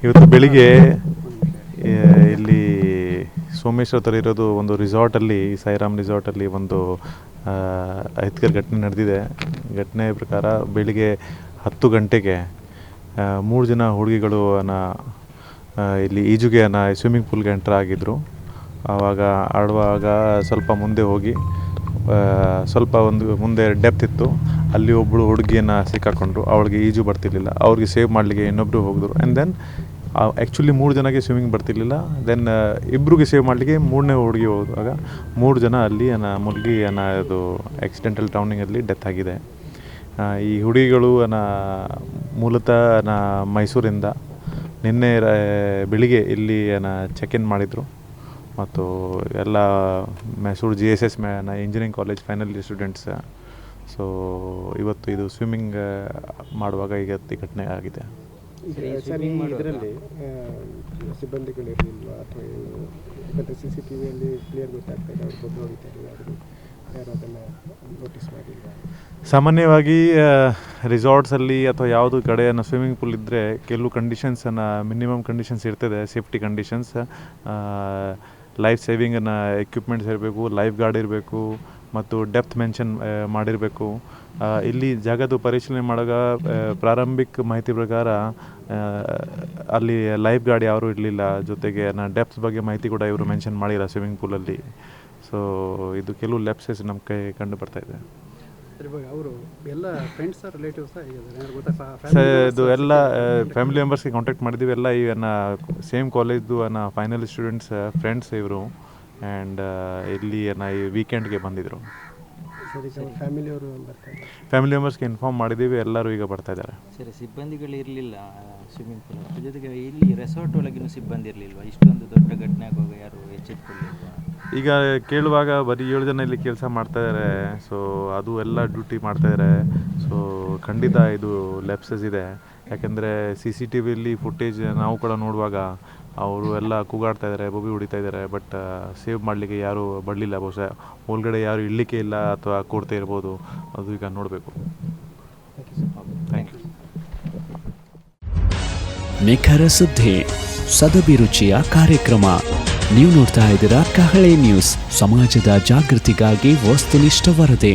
ಇವತ್ತು ಬೆಳಿಗ್ಗೆ ಇಲ್ಲಿ ಸೋಮೇಶ್ವರ ಥರ ಇರೋದು ಒಂದು ರಿಸಾರ್ಟಲ್ಲಿ, ಸಾಯಿರಾಮ್ ರಿಸಾರ್ಟಲ್ಲಿ ಒಂದು ಐತ್ಕರ್ ಘಟನೆ ನಡೆದಿದೆ. ಘಟನೆ ಪ್ರಕಾರ ಬೆಳಿಗ್ಗೆ ಹತ್ತು ಗಂಟೆಗೆ ಮೂರು ಜನ ಹುಡುಗಿಗಳು ಇಲ್ಲಿ ಈಜುಗೆ ಸ್ವಿಮ್ಮಿಂಗ್ ಪೂಲ್ಗೆ ಎಂಟ್ರ್ ಆಗಿದ್ದರು ಆವಾಗ ಆಡುವಾಗ ಸ್ವಲ್ಪ ಮುಂದೆ ಹೋಗಿ ಸ್ವಲ್ಪ ಒಂದು, ಮುಂದೆ ಡೆಪ್ತ್ ಇತ್ತು. ಅಲ್ಲಿ ಒಬ್ಬಳು ಹುಡುಗಿಯನ್ನು ಸಿಕ್ಕಾಕೊಂಡ್ರು ಅವಳಿಗೆ ಈಜು ಬರ್ತಿರ್ಲಿಲ್ಲ. ಅವ್ರಿಗೆ ಸೇವ್ ಮಾಡಲಿಕ್ಕೆ ಇನ್ನೊಬ್ಬರು ಹೋಗಿದ್ರು. ಆ್ಯಂಡ್ ದೆನ್ ಆ್ಯಕ್ಚುಲಿ ಮೂರು ಜನಕ್ಕೆ ಸ್ವಿಮ್ಮಿಂಗ್ ಬರ್ತಿರ್ಲಿಲ್ಲ. ದೆನ್ ಇಬ್ಬರಿಗೆ ಸೇವ್ ಮಾಡಲಿಕ್ಕೆ ಮೂರನೇ ಹುಡುಗಿ ಹೋದಾಗ ಮೂರು ಜನ ಅಲ್ಲಿ ಅನ್ನ ಮುಲ್ಗಿ ಅನ್ನ ಇದು ಆಕ್ಸಿಡೆಂಟಲ್ ಟೌನಿಂಗಲ್ಲಿ ಡೆತ್ ಆಗಿದೆ. ಈ ಹುಡುಗಿಗಳು ಅನ್ನ ಮೂಲತಃ ನಾ ಮೈಸೂರಿಂದ ನಿನ್ನೆ ಬೆಳಿಗ್ಗೆ ಇಲ್ಲಿ ಚೆಕ್ ಇನ್ ಮಾಡಿದರು. ಮತ್ತು ಎಲ್ಲ Mysuru G S S ಮ್ಯಾನ engineering college final year students so ಇವತ್ತು ಇದು ಸ್ವಿಮ್ಮಿಂಗ್ ಮಾಡುವಾಗ ಈಗ ಈ ಘಟನೆ ಆಗಿದೆ ಸರ್ ಈ ಇದರಲ್ಲಿ ಸಿಬ್ಬಂದಿಗಳು ಅಥವಾ ಏನು ಯಾಕಂದರೆ ಸಿ ಸಿ ಟಿ ವಿಯಲ್ಲಿ ಕ್ಲಿಯರ್ ಗೊತ್ತಾಗ್ತದೆ ಅವ್ರು ಬಂದು ಹೋಗಿದ್ದಾರೆ ಯಾರು ಯಾರು ಅದನ್ನು ನೋಟಿಸ್ ಮಾಡಿಲ್ವಾ? ಸಾಮಾನ್ಯವಾಗಿ ರಿಸಾರ್ಟ್ಸಲ್ಲಿ ಅಥವಾ ಯಾವುದು ಕಡೆಯನ್ನು ಸ್ವಿಮ್ಮಿಂಗ್ ಪೂಲ್ ಇದ್ದರೆ ಕೆಲವು ಕಂಡೀಷನ್ಸನ್ನು ಮಿನಿಮಮ್ ಕಂಡೀಷನ್ಸ್ ಇರ್ತದೆ ಸೇಫ್ಟಿ ಕಂಡೀಷನ್ಸ್ ಲೈಫ್ ಸೇವಿಂಗನ್ನು ಎಕ್ವಿಪ್ಮೆಂಟ್ಸ್ ಇರಬೇಕು ಲೈಫ್ ಗಾರ್ಡ್ ಇರಬೇಕು ಮತ್ತು ಡೆಪ್ತ್ ಮೆನ್ಷನ್ ಮಾಡಿರಬೇಕು. ಇಲ್ಲಿ ಜಾಗದ ಪರಿಶೀಲನೆ ಮಾಡುವಾಗ ಪ್ರಾರಂಭಿಕ ಮಾಹಿತಿ ಪ್ರಕಾರ ಅಲ್ಲಿ ಲೈಫ್ ಗಾರ್ಡ್ ಯಾರೂ ಇರಲಿಲ್ಲ. ಜೊತೆಗೆ ನಾ ಡೆಪ್ತ್ ಬಗ್ಗೆ ಮಾಹಿತಿ ಕೂಡ ಇವರು ಮೆನ್ಷನ್ ಮಾಡಿಲ್ಲ ಸ್ವಿಮ್ಮಿಂಗ್ ಪೂಲಲ್ಲಿ ಸೊ ಇದು ಕೆಲವು ಲೆಪ್ಸಸ್ ನಮ್ಮ ಕೈ ಕಂಡು ಬರ್ತಾ ಇದೆ. ಸರ್ ಇದು ಎಲ್ಲ ಫ್ಯಾಮಿಲಿ ಮೆಂಬರ್ಸ್ಗೆ ಕಾಂಟ್ಯಾಕ್ಟ್ ಮಾಡಿದ್ದೀವಿ ಎಲ್ಲ. ಇವನ್ನ ಸೇಮ್ ಕಾಲೇಜ್ದು ಅನ್ನ ಫೈನಲ್ ಸ್ಟೂಡೆಂಟ್ಸ್ ಫ್ರೆಂಡ್ಸ್ ಇವರು. ಆ್ಯಂಡ್ ಇಲ್ಲಿ ನಾ ಈ ವೀಕೆಂಡ್ಗೆ ಬಂದಿದ್ದರು ಸರ್ ಫ್ಯಾಮಿಲಿಯವರು ಬರ್ತಾರೆ ಫ್ಯಾಮಿಲಿ ಮೆಂಬರ್ಸ್ಗೆ ಇನ್ಫಾರ್ಮ್ ಮಾಡಿದ್ದೀವಿ ಎಲ್ಲರೂ ಈಗ ಬರ್ತಾ ಇದ್ದಾರೆ. ಸರಿ ಸಿಬ್ಬಂದಿಗಳು ಇರಲಿಲ್ಲ ಸ್ವಿಮ್ಮಿಂಗ್ ಪೂಲ್ ಜೊತೆಗೆ ಇಲ್ಲಿ ರೆಸಾರ್ಟ್ ಒಳಗಿನ ಸಿಬ್ಬಂದಿ ಇರಲಿಲ್ಲ ಇಷ್ಟೊಂದು ದೊಡ್ಡ ಘಟನೆ ಆಗುವಾಗ ಯಾರು ಎಚ್ಚೆತ್ತುಕೊಳ್ಳಿಲ್ವಾ ಈಗ ಕೇಳುವಾಗ ಬರೀ ಏಳು ಜನ ಇಲ್ಲಿ ಕೆಲಸ ಮಾಡ್ತಾ ಇದ್ದಾರೆ ಸೊ ಅದು ಎಲ್ಲ ಡ್ಯೂಟಿ ಮಾಡ್ತಾ ಇದ್ದಾರೆ ಸೊ ಖಂಡಿತ ಇದು ಲ್ಯಾಪ್ಸಸ್ ಇದೆ. ಯಾಕೆಂದರೆ ಸಿ ಸಿ ಟಿ ವಿಲಿ ಫುಟೇಜ್ ನಾವು ಕೂಡ ನೋಡುವಾಗ ಅವರು ಎಲ್ಲ ಕೂಗಾಡ್ತಾ ಇದ್ದಾರೆ ಬೊಬ್ಬಿ ಹೊಡಿತಾ ಇದ್ದಾರೆ ಬಟ್ ಸೇವ್ ಮಾಡಲಿಕ್ಕೆ ಯಾರೂ ಬರಲಿಲ್ಲ. ಬಹುಶಃ ಒಳಗಡೆ ಯಾರು ಇಡಲಿಕ್ಕೆ ಇಲ್ಲ ಅಥವಾ ಕೊಡ್ತಾ ಇರ್ಬೋದು. ಅದು ಈಗ ನೋಡಬೇಕು. ಥ್ಯಾಂಕ್ ಯು ನಿಖರ ಸುದ್ದಿ ಸದಭಿರುಚಿಯ ಕಾರ್ಯಕ್ರಮ. ನೀವು ನೋಡ್ತಾ ಇದ್ದೀರಾ ಕಹಳೆ ನ್ಯೂಸ್ ಸಮಾಜದ ಜಾಗೃತಿಗಾಗಿ ವಸ್ತುನಿಷ್ಠ ವರದಿ.